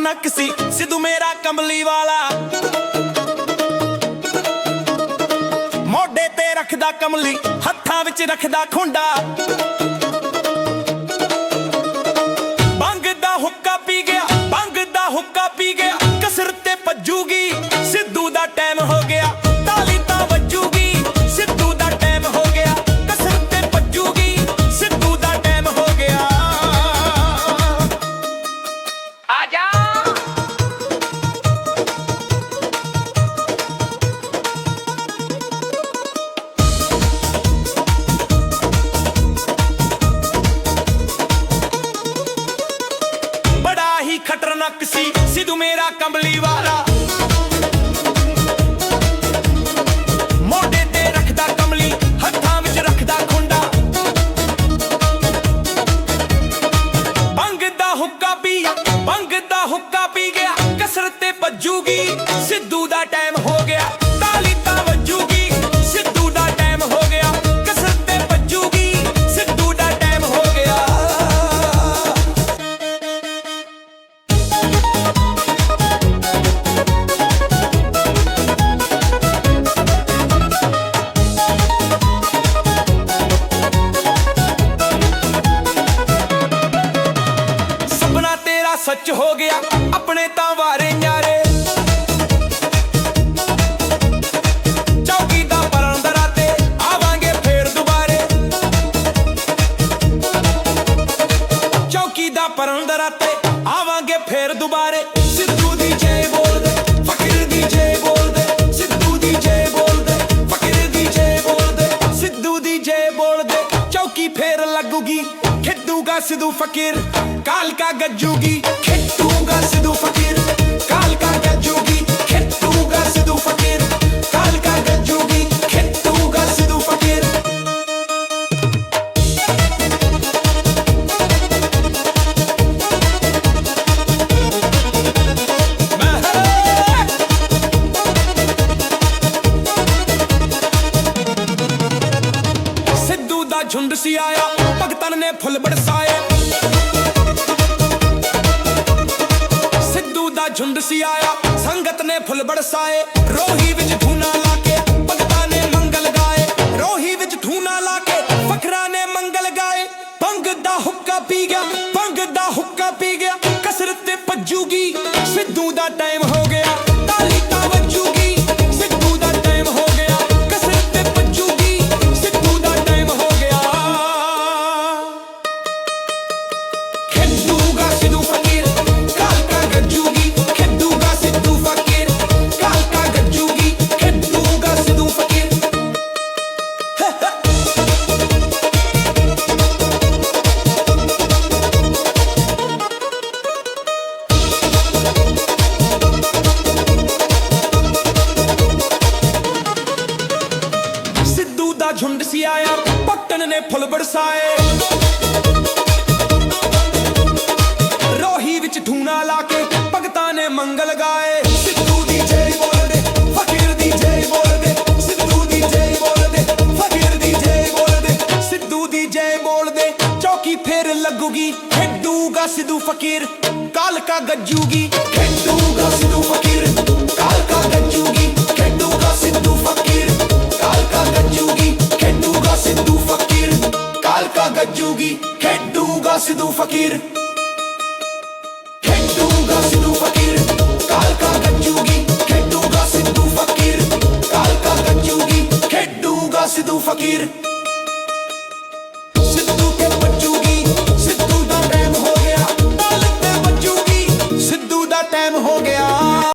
ਖਤਰਨਾਕ ਸੀ, ਸਿੱਧੂ ਮੇਰਾ ਕੰਬਲੀ ਵਾਲਾ। ਮੋਢੇ ਤੇ ਰੱਖਦਾ ਕਮਲੀ ਹੱਥਾਂ ਵਿੱਚ ਰੱਖਦਾ ਖੁੰਡਾ। ਬੰਗ ਦਾ ਹੁੱਕਾ ਪੀ ਗਿਆ, ਬੰਗ ਦਾ ਹੁੱਕਾ ਪੀ ਗਿਆ। ਸੀ ਮੇਰਾ ਕੰਬਲੀ ਵਾਲਾ। ਮੋਢੇ ਤੇ ਰੱਖਦਾ ਕਮਲੀ ਹੱਥਾਂ ਵਿੱਚ ਰੱਖਦਾ ਖੁੰਡਾ। ਬੰਗ ਦਾ ਹੁੱਕਾ ਪੀ ਬੰਗ ਦਾ ਹੁੱਕਾ ਪੀ ਗਿਆ, ਕਸਰਤ ਤੇ ਭੱਜੂਗੀ, ਸਿੱਧੂ ਦਾ ਟਾਈਮ ਹੋ ਗਿਆ। ਦਾ ਪਰੰਦਰਾ ਤੇ ਆਵਾਂਗੇ ਫੇਰ ਦੁਬਾਰੇ। ਸਿੱਧੂ ਦੀ ਜੈ ਬੋਲਦੇ, ਫਕੀਰ ਦੀ ਜੈ ਬੋਲਦੇ, ਸਿੱਧੂ ਦੀ ਜੈ ਬੋਲਦੇ, ਫਕੀਰ ਦੀ ਜੈ ਬੋਲਦੇ, ਸਿੱਧੂ ਦੀ ਜੈ ਬੋਲਦੇ। ਚੌਕੀ ਫੇਰ ਲੱਗੂਗੀ, ਖੇਡੂਗਾ ਸਿੱਧੂ ਫਕੀਰ, ਕਾਲਕਾ ਗੱਜੂਗੀ ਖੇਡੂਗਾ ਭਗਤਾਂ ਫੁੱਲ ਬਰਸਾਏ। ਸਿੱਧੂ ਦਾ ਝੁੰਡ ਸੀ ਆਇਆ ਸੰਗਤ ਨੇ ਫੁੱਲ ਬਰਸਾਏ। ਰੋਹੀ ਨੇ ਫੁੱਲ ਬਰਸਾਏ। ਰੋਹੀ ਵਿੱਚ ਠੂਣਾ ਲਾ ਕੇ ਭਗਤਾਂ ਨੇ ਮੰਗਲ ਗਾਏ। ਸਿੱਧੂ ਦੀ ਜੈ ਬੋਲਦੇ, ਫਕੀਰ ਦੀ ਜੈ ਬੋਲਦੇ, ਸਿੱਧੂ ਦੀ ਜੈ ਬੋਲਦੇ, ਫਕੀਰ ਦੀ ਜੈ ਬੋਲਦੇ, ਸਿੱਧੂ ਦੀ ਜੈ ਬੋਲਦੇ। ਚੌਕੀ ਫੇਰ ਲੱਗੂਗੀ, ਖੇਡੂਗਾ ਸਿੱਧੂ ਫਕੀਰ, ਕਾਲਕਾ ਗੱਜੂਗੀ। ਖੇਡੂਗਾ ਸਿੱਧੂ ਫਕੀਰ। ਸਿੱਧੂ ਫਕੀਰ। ਖੇਡੂਗਾ ਸਿੱਧੂ ਫਕੀਰ, ਕਾਲਕਾ ਗੱਜੂਗੀ। ਖੇਡੂਗਾ ਸਿੱਧੂ ਫਕੀਰ, ਕਾਲਕਾ ਗੱਜੂਗੀ। ਖੇਡੂਗਾ ਸਿੱਧੂ ਫਕੀਰ।